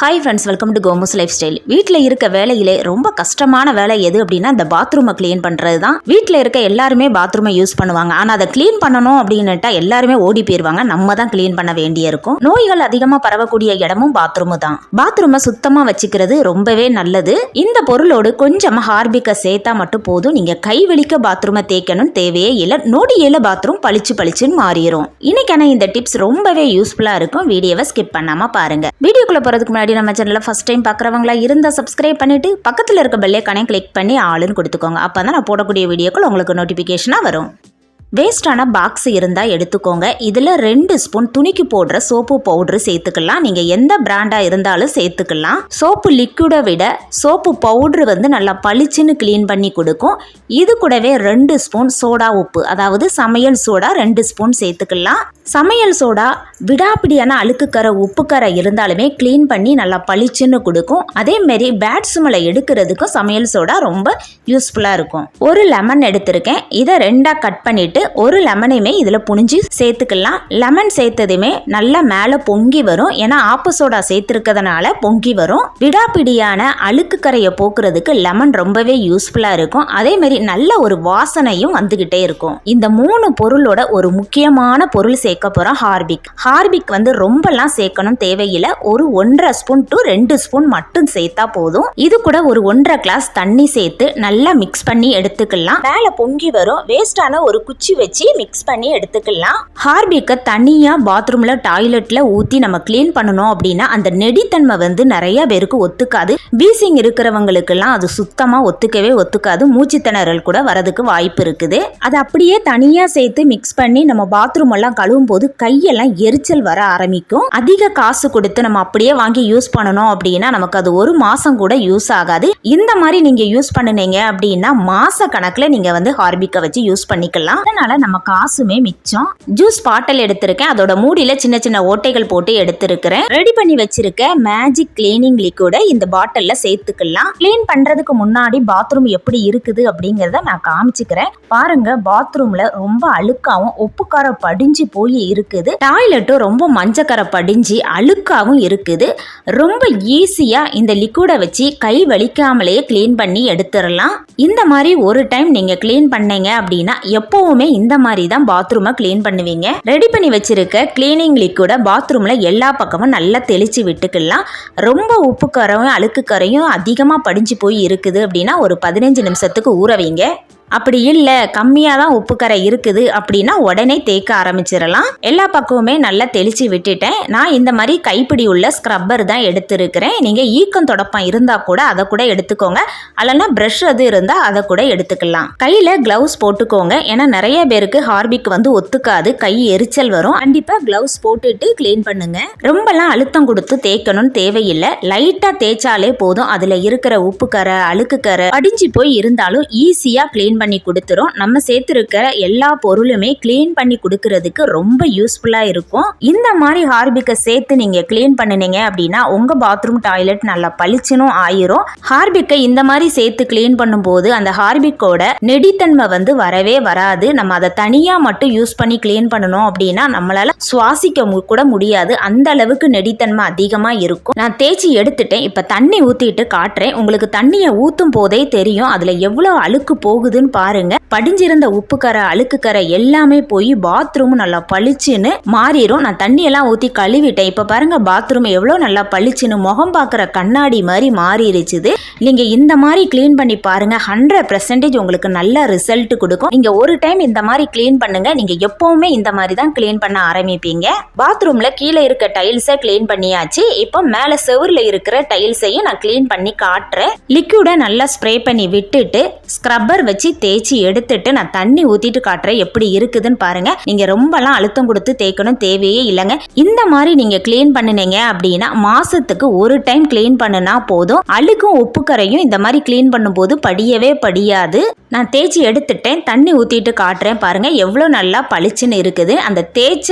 Hi friends welcome to Komu's lifestyle வீட்டில் இருக்க வேலையிலே ரொம்ப கஷ்டமான வேலை எது அப்படின்னா இந்த பாத்ரூமை க்ளீன் பண்ணுறது தான் வீட்டில் இருக்க எல்லாருமே பாத்ரூமை யூஸ் பண்ணுவாங்க. ஆனால் அதை க்ளீன் பண்ணணும் அப்படின்னுட்டா எல்லாருமே ஓடி போயிடுவாங்க நம்ம தான் க்ளீன் பண்ண வேண்டியிருக்கும் நோய்கள் அதிகமாக பரவக்கூடிய இடமும் பாத்ரூமு தான். பாத்ரூமை சுத்தமாக வச்சுக்கிறது ரொம்பவே நல்லது. இந்த பொருளோடு கொஞ்சமாக ஹார்பிக்கை சேர்த்தா மட்டும் போதும். நீங்கள் கை வலிக்க பாத்ரூமை தேய்க்கணும் தேவையே இல்லை. நொடியில் பாத்ரூம் பளிச்சு பளிச்சுன்னு மாறிடும் இன்னைக்கான இந்த டிப்ஸ் ரொம்பவே யூஸ்ஃபுல்லாக இருக்கும். வீடியோவை ஸ்கிப் பண்ணாமல் பாருங்கள் வீடியோக்குள்ளே போகிறதுக்கு முன்னாடி நம்ம சேனலில் ஃபஸ்ட் டைம் பார்க்குறவங்களா இருந்தால் சப்ஸ்கிரைப் பண்ணிட்டு பக்கத்தில் இருக்க பெல்லைக்கானே கிளிக் பண்ணி ஆளுன்னு கொடுத்துக்கோங்க. அப்போ தான் நான் போடக்கூடிய வீடியோக்கள் உங்களுக்கு நோட்டிஃபிகேஷனாக வரும். வேஸ்டான பாக்ஸ் இருந்தால் எடுத்துக்கோங்க. இதில் ரெண்டு ஸ்பூன் துணிக்கு போடுற சோப்பு பவுட்ரு சேர்த்துக்கலாம். நீங்கள் எந்த பிராண்டாக இருந்தாலும் சேர்த்துக்கலாம். சோப்பு லிக்விடை விட சோப்பு பவுட்ரு வந்து நல்லா பளிச்சுன்னு க்ளீன் பண்ணி கொடுக்கும். இது கூடவே ரெண்டு ஸ்பூன் சோடா உப்பு அதாவது சமையல் சோடா ரெண்டு ஸ்பூன் சேர்த்துக்கலாம். சமையல் சோடா விடாப்பிடியான அழுக்குக்கரை உப்புக்கரை இருந்தாலுமே க்ளீன் பண்ணி நல்லா பளிச்சுன்னு கொடுக்கும். அதேமாரி பேட் சுமலை எடுக்கிறதுக்கும் சமையல் சோடா ரொம்ப யூஸ்ஃபுல்லாக இருக்கும். ஒரு லெமன் எடுத்திருக்கேன். இதை ரெண்டாக கட் பண்ணிவிட்டு ஒரு லெமனையுமே இதில் புனிஞ்சு சேர்த்துக்கலாம். லெமன் சேர்த்ததுமே நல்லா மேலே பொங்கி வரும். ஏன்னா ஆப்ப சோடா சேர்த்துருக்கிறதுனால பொங்கி வரும். விடாப்பிடியான அழுக்கு கரையை போக்குறதுக்கு லெமன் ரொம்பவே யூஸ்ஃபுல்லாக இருக்கும். அதேமாரி நல்ல ஒரு வாசனையும் வந்துக்கிட்டே இருக்கும். இந்த மூணு பொருளோட ஒரு முக்கியமான பொருள் சேர்க்க போகிறோம் ஹார்பிக். ஹார்பிக் வந்து ரொம்பலாம் சேர்க்கணும் தேவையில்லை. ஒரு ஒன்றரை ஸ்பூன் டு ரெண்டு ஸ்பூன் மட்டும் சேர்த்தா போதும். இது கூட ஒரு ஒன்றரை கிளாஸ் தண்ணி சேர்த்து நல்லா மிக்ஸ் பண்ணி எடுத்துக்கலாம். மேலே பொங்கி வரும். வேஸ்டான ஒரு குச்சி வச்சு மிக்ஸ் பண்ணி எடுத்துக்கலாம். ஹார்பிக்கை தனியாக பாத்ரூமில் டாய்லெட்டில் ஊற்றி நம்ம க்ளீன் பண்ணணும் அப்படின்னா அந்த நெடித்தன்மை வந்து நிறைய பேருக்கு ஒத்துக்காது. பீசிங் இருக்கிறவங்களுக்கெல்லாம் அது சுத்தமாக ஒத்துக்கவே ஒத்துக்காது. மூச்சு திணறல் கூட வரதுக்கு வாய்ப்பு இருக்குது. அதை அப்படியே தனியாக சேர்த்து மிக்ஸ் பண்ணி நம்ம பாத்ரூம் எல்லாம் கழுவும் போது கையெல்லாம் எரிச்சல் வர ஆரம்பிக்கும். அதிக காசு கொடுத்து நம்ம அப்படியே வாங்கி யூஸ் பண்ணணும் அப்படின்னா நமக்கு அது ஒரு மாதம் கூட யூஸ் ஆகாது. இந்த மாதிரி நீங்கள் யூஸ் பண்ணுனீங்க அப்படின்னா மாச கணக்கில் நீங்கள் வந்து ஹார்பிக்கை வச்சு யூஸ் பண்ணிக்கலாம். அதனால நம்ம காசுமே மிச்சம். ஜூஸ் பாட்டில் எடுத்திருக்கேன். அதோட மூடியில சின்ன சின்ன ஓட்டைகள் போட்டு எடுத்திருக்கிறேன். ரெடி பண்ணி வச்சிருக்க மேஜிக் கிளீனிங் லிக்விட இந்த பாட்டில்ல சேர்த்துக்கலாம். க்ளீன் பண்றதுக்கு முன்னாடி பாத்ரூம் எப்படி இருக்குது அப்படிங்கறத நான் காமிச்சுக்கிறேன். பாருங்க பாத்ரூம்ல ரொம்ப அழுக்காவும் உப்புக்கார படிஞ்சு போய் இருக்குது. டாய்லெட்டும் ரொம்ப மஞ்சக்கார படிஞ்சு அழுக்காவும் இருக்குது. ரொம்ப ஈஸியா இந்த லிக்விடை வச்சு கை வலிக்காமலேயே க்ளீன் பண்ணி எடுத்துடலாம் இந்த மாதிரி ஒரு டைம் நீங்க க்ளீன் பண்ணீங்க அப்படின்னா எப்பவுமே இந்த மாதிரி தான் பாத்ரூமை க்ளீன் பண்ணுவீங்க. ரெடி பண்ணி வச்சிருக்க க்ளீனிங் லிக்விட பாத்ரூம்ல எல்லா பக்கமும் நல்லா தெளிச்சு விட்டுக்கலாம். ரொம்ப உப்பு கரையும் அழுக்கு கரையும் அதிகமாக படிஞ்சு போய் இருக்குது அப்படின்னா ஒரு பதினஞ்சு நிமிஷத்துக்கு ஊற வைங்க. அப்படி இல்லை கம்மியாக தான் உப்புக்கரை இருக்குது அப்படின்னா உடனே தேய்க்க ஆரம்பிச்சிடலாம். எல்லா பக்கமுமே நல்லா தெளித்து விட்டுட்டேன். நான் இந்த மாதிரி கைப்பிடி உள்ள ஸ்க்ரப்பர் தான் எடுத்திருக்கிறேன். நீங்கள் ஈக்கம் தொடப்பம் இருந்தால் கூட அதை கூட எடுத்துக்கோங்க. அல்லனா ப்ரஷ் அது இருந்தால் அதை கூட எடுத்துக்கலாம். கையில் க்ளவுஸ் போட்டுக்கோங்க. ஏன்னா நிறைய பேருக்கு ஹார்பிக் வந்து ஒத்துக்காது. கை எரிச்சல் வரும். கண்டிப்பாக க்ளவுஸ் போட்டுட்டு க்ளீன் பண்ணுங்க. ரொம்பலாம் அழுத்தம் கொடுத்து தேய்க்கணும்னு தேவையில்லை. லைட்டாக தேய்ச்சாலே போதும். அதில் இருக்கிற உப்புக்கரை அழுக்குக்கரை அடிஞ்சு போய் இருந்தாலும் ஈஸியாக க்ளீன் பண்ணி கொடுத்துரும். நம்ம சேர்த்துருக்கிற எல்லா பொருளுமே க்ளீன் பண்ணி கொடுக்கறதுக்கு ரொம்ப யூஸ்ஃபுல்லாக இருக்கும். இந்த மாதிரி ஹார்பிக்கை சேர்த்து நீங்கள் க்ளீன் பண்ணினீங்க அப்படின்னா உங்கள் பாத்ரூம் டாய்லெட் நல்லா பளிச்சுனும் ஆயிரும். ஹார்பிக்கை இந்த மாதிரி சேர்த்து க்ளீன் பண்ணும்போது அந்த ஹார்பிக்கோட நெடித்தன்மை வந்து வரவே வராது. நம்ம அதை தனியாக மட்டும் யூஸ் பண்ணி க்ளீன் பண்ணணும் அப்படின்னா நம்மளால் சுவாசிக்க கூட முடியாது. அந்த அளவுக்கு நெடித்தன்மை அதிகமாக இருக்கும். நான் தேய்ச்சி எடுத்துட்டேன். இப்போ தண்ணி ஊற்றிட்டு காட்டுறேன். உங்களுக்கு தண்ணியை ஊற்றும் போதே தெரியும். அதில் எவ்வளோ அழுக்கு போகுதுன்னு பாருங்கள் படிஞ்சிருந்த உப்புக்கரை அழுக்குக்கரை எல்லாமே போய் பாத்ரூம் நல்லா பளிச்சுன்னு மாறிடும் நான் தண்ணியெல்லாம் ஊற்றி கழுவிட்டேன். இப்போ பாருங்க பாத்ரூம் எவ்வளோ நல்லா பளிச்சுன்னு முகம் பார்க்குற கண்ணாடி மாதிரி மாறிடுச்சுது நீங்கள் இந்த மாதிரி க்ளீன் பண்ணி பாருங்க. ஹண்ட்ரட் பர்சன்டேஜ் உங்களுக்கு நல்ல ரிசல்ட் கொடுக்கும். நீங்கள் ஒரு டைம் இந்த மாதிரி க்ளீன் பண்ணுங்கள் நீங்கள் எப்போவுமே இந்த மாதிரி தான் க்ளீன் பண்ண ஆரம்பிப்பீங்க. பாத்ரூமில் கீழே இருக்க டைல்ஸை க்ளீன் பண்ணியாச்சு. இப்போ மேலே செவுரில் இருக்கிற டைல்ஸையும் நான் க்ளீன் பண்ணி காட்டுறேன். லிக்விடை நல்லா ஸ்ப்ரே பண்ணி விட்டுட்டு ஸ்க்ரப்பர் வச்சு தேய்ச்சி எடுத்துட்டு நான் தண்ணி ஊத்திட்டு காட்டுறேன் எப்படி இருக்குதுன்னு பாருங்க. நீங்க ரொம்பலாம் அழுத்தம் கொடுத்து தேய்க்கணும் தேவையே இல்லைங்க. இந்த மாதிரி நீங்க க்ளீன் பண்ணுனீங்க அப்படின்னா மாசத்துக்கு ஒரு டைம் க்ளீன் பண்ணுனா போதும். அழுக்கும் உப்புக்கரையும் இந்த மாதிரி க்ளீன் பண்ணும்போது படியவே படியாது. நான் தேய்ச்சி எடுத்துட்டேன் தண்ணி ஊத்திட்டு காட்டுறேன் பாருங்க. எவ்வளோ நல்லா பளிச்சுன்னு இருக்குது. அந்த தேய்ச்ச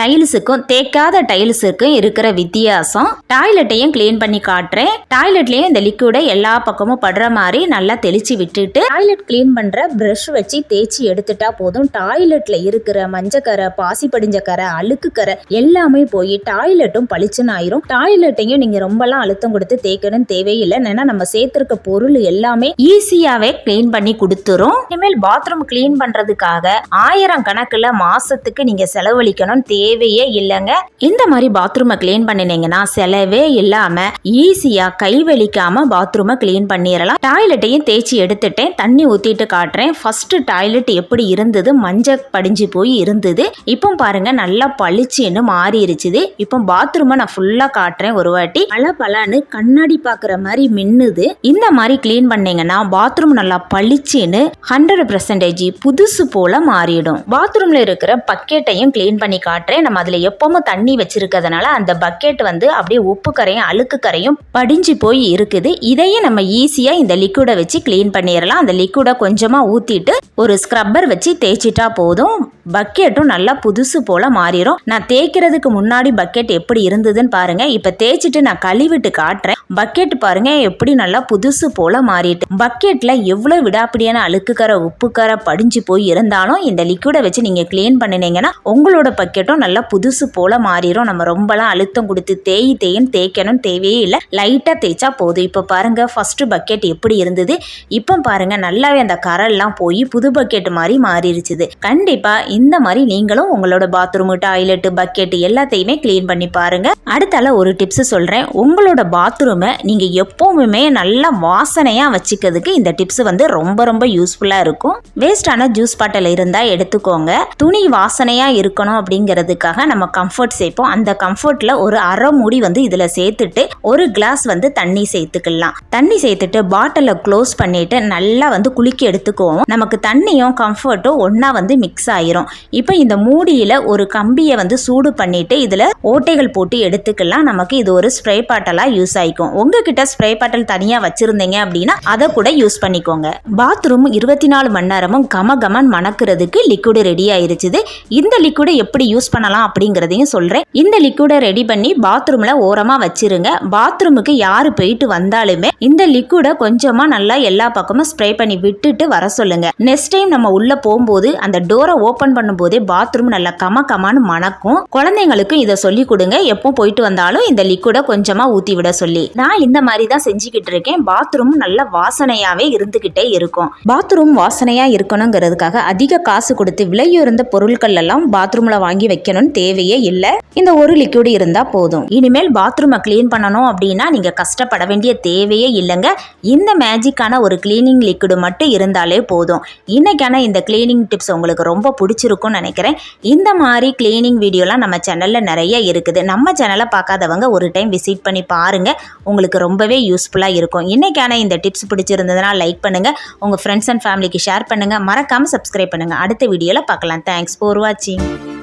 டைல்ஸுக்கும் தேய்க்காத டைல்ஸுக்கும் இருக்கிற வித்தியாசம். டாய்லெட்டையும் க்ளீன் பண்ணி காட்டுறேன். டாய்லெட்லயும் இந்த லிக்விடை எல்லா பக்கமும் படுற மாதிரி நல்லா தெளிச்சு விட்டுட்டு டாய்லெட் க்ளீன் பண்ற ப்ரஷ் வச்சு தேய்ச்சி எடுத்துட்டா போதும். டாய்லெட்ல இருக்கிற மஞ்சக்கரை பாசி படிஞ்ச கரை அழுக்கு கரை எல்லாமே போய் டாய்லெட்டும் பளிச்சுன்னு ஆயிரும். டாய்லெட்டையும் நீங்க ரொம்பலாம் அழுத்தம் கொடுத்து தேய்க்கணும்னு தேவையில்லை. ஏன்னா நம்ம சேர்த்திருக்க பொருள் எல்லாமே ஈஸியாவே க்ளீன் பண்ணி கொடுத்துரும். இனிமேல் பாத்ரூம் க்ளீன் பண்றதுக்காக ஆயிரம் கணக்குல மாசத்துக்கு நீங்க செலவழிக்கணும் தேவையே இல்லைங்க. இந்த மாதிரி பாத்ரூமை க்ளீன் பண்ணினீங்கன்னா செலவே இல்லாம ஈஸியா கை வலிக்காம பாத்ரூமை க்ளீன் பண்ணிடலாம் டாய்லெட்டையும் தேய்ச்சி எடுத்துட்டேன். தண்ணி ஊத்திட்டு காட்டுறேன். ஃபர்ஸ்ட் டாய்லெட் எப்படி இருந்தது? மஞ்சள் படிஞ்சு போய் இருந்தது. இப்போ பாருங்க நல்லா பளிச்சுன்னு மாறிடுச்சுது இப்போ பாத்ரூமை நான் ஃபுல்லா காட்டுறேன் ஒரு வாட்டி. பல பலன்னு கண்ணாடி பாக்குற மாதிரி மின்னுது. இந்த மாதிரி க்ளீன் பண்ணீங்கன்னா பாத்ரூம் நல்லா பளிச்சுன்னு ஹண்ட்ரட் பர்சன்டேஜ் புதுசு போல மாறிடும். பாத்ரூம்ல இருக்கிற பக்கெட்டையும் க்ளீன் பண்ணி காட்டுறேன். நம்ம அதுல எப்பவும் தண்ணி வச்சிருக்கிறதுனால அந்த பக்கெட் வந்து அப்படியே உப்பு கரையும் அழுக்கு கரையும் படிஞ்சு போய் இருக்குது. இதையும் நம்ம ஈஸியா இந்த லிக்விடை வச்சு க்ளீன் பண்ணிடலாம் அந்த லிக்விடை கொஞ்சமா ஊத்திட்டு ஒரு ஸ்க்ரப்பர் வச்சு தேய்ச்சிட்டா போதும். பக்கெட்டும் நல்லா புதுசு போல மாறிடும் நான் தேய்க்கிறதுக்கு முன்னாடி பக்கெட் எப்படி இருந்ததுன்னு பாருங்க. இப்ப தேய்ச்சிட்டு நான் கழுவிட்டு காட்டுறேன். பக்கெட் பாருங்க எப்படி நல்லா புதுசு போல மாறிட்டு. பக்கெட்ல எவ்வளவு விடாப்பிடியான அழுக்குக்கரை உப்புக்கரை படிஞ்சு போய் இருந்தாலும் இந்த லிக்விடை வச்சு நீங்க க்ளீன் பண்ணினீங்கன்னா உங்களோட பக்கெட்டும் நல்லா புதுசு போல மாறிடும் நம்ம ரொம்பலாம் அழுத்தம் கொடுத்து தேய் தேயின்னு தேய்க்கணும் தேவையே இல்லை. லைட்டா தேய்ச்சா போதும். இப்போ பாருங்க ஃபர்ஸ்ட் பக்கெட் எப்படி இருந்தது? இப்போ பாருங்க நல்லாவே அந்த கரெல்லாம் போய் புது பக்கெட் மாதிரி மாறிடுச்சுது கண்டிப்பா இந்த மாதிரி நீங்களும் உங்களோட பாத்ரூம் டாய்லெட் பக்கெட் எல்லாத்தையுமே க்ளீன் பண்ணி பாருங்க. அடுத்தால ஒரு டிப்ஸ் சொல்றேன். உங்களோட பாத்ரூமை நீங்க எப்பவுமே நல்லா வாசனையா வச்சுக்கிறதுக்கு இந்த டிப்ஸ் வந்து ரொம்ப ரொம்ப யூஸ்ஃபுல்லா இருக்கும். வேஸ்டான ஜூஸ் பாட்டில் இருந்தா எடுத்துக்கோங்க. துணி வாசனையா இருக்கணும் அப்படிங்கிறதுக்காக நம்ம கம்ஃபர்ட் சேர்ப்போம். அந்த கம்ஃபர்ட்ல ஒரு அரை மூடி வந்து இதுல சேர்த்துட்டு ஒரு கிளாஸ் வந்து தண்ணி சேர்த்துக்கலாம். தண்ணி சேர்த்துட்டு பாட்டிலை க்ளோஸ் பண்ணிட்டு நல்லா வந்து குலுக்கி எடுத்துக்குவோம். நமக்கு தண்ணியும் கம்ஃபர்ட்டும் ஒன்னா வந்து மிக்ஸ் ஆயிரும். இப்போ இந்த மூடியில் ஒரு கம்பியை வந்து சூடு பண்ணிட்டு இதில் ஓட்டைகள் போட்டு எடுத்துக்கலாம். நமக்கு இது ஒரு ஸ்ப்ரே பாட்டலாக யூஸ் ஆகிக்கும் உங்ககிட்ட ஸ்ப்ரே பாட்டல் தனியாக வச்சுருந்தீங்க அப்படின்னா அதை கூட யூஸ் பண்ணிக்கோங்க. பாத்ரூம் இருபத்தி நாலு மணி நேரமும் கம கமன் மணக்கிறதுக்கு லிக்விடு ரெடி ஆயிருச்சுது. இந்த லிக்விடை எப்படி யூஸ் பண்ணலாம் அப்படிங்கிறதையும் சொல்கிறேன் இந்த லிக்விடை ரெடி பண்ணி பாத்ரூமில் ஓரமாக வச்சிருங்க. பாத்ரூமுக்கு யார் போயிட்டு வந்தாலுமே இந்த லிக்விடை கொஞ்சமாக நல்லா எல்லா பக்கமும் ஸ்ப்ரே பண்ணி விட்டுட்டு வர சொல்லுங்கள் நெக்ஸ்ட் டைம் நம்ம உள்ளே போகும்போது அந்த டோரை ஓப்பன் ஓபன் பண்ணும்போதே பாத்ரூம் நல்லா கம கமான்னு மணக்கும். குழந்தைங்களுக்கும் இதை சொல்லி கொடுங்க. எப்போ போயிட்டு வந்தாலும் இந்த லிக்விட கொஞ்சமா ஊத்தி விட சொல்லி. நான் இந்த மாதிரி தான் செஞ்சுக்கிட்டு இருக்கேன். பாத்ரூம் நல்ல வாசனையாவே இருந்துகிட்டே இருக்கும். பாத்ரூம் வாசனையா இருக்கணுங்கிறதுக்காக அதிக காசு கொடுத்து விலையுறந்த பொருட்கள் எல்லாம் பாத்ரூம்ல வாங்கி வைக்கணும்னு தேவையே இல்லை. இந்த ஒரு லிக்விட் இருந்தா போதும். இனிமேல் பாத்ரூமை க்ளீன் பண்ணணும் அப்படின்னா நீங்க கஷ்டப்பட வேண்டிய தேவையே இல்லைங்க. இந்த மேஜிக்கான ஒரு கிளீனிங் லிக்விடு மட்டும் இருந்தாலே போதும். இன்னைக்கான இந்த கிளீனிங் டிப்ஸ் உங்களுக்கு ரொம்ப பிடிச்சி பிடிச்சிருக்கும்னு நினைக்கிறேன். இந்த மாதிரி கிளீனிங் வீடியோலாம் நம்ம சேனலில் நிறைய இருக்குது. நம்ம சேனலை பார்க்காதவங்க ஒரு டைம் விசிட் பண்ணி பாருங்கள் உங்களுக்கு ரொம்பவே யூஸ்ஃபுல்லாக இருக்கும். இன்றைக்கான இந்த டிப்ஸ் பிடிச்சிருந்ததுன்னா லைக் பண்ணுங்கள் உங்கள் ஃப்ரெண்ட்ஸ் அண்ட் ஃபேமிலிக்கு ஷேர் பண்ணுங்கள் மறக்காமல் சப்ஸ்கிரைப் பண்ணுங்க. அடுத்த வீடியோவில் பார்க்கலாம். தேங்க்ஸ் ஃபார் வாட்சிங்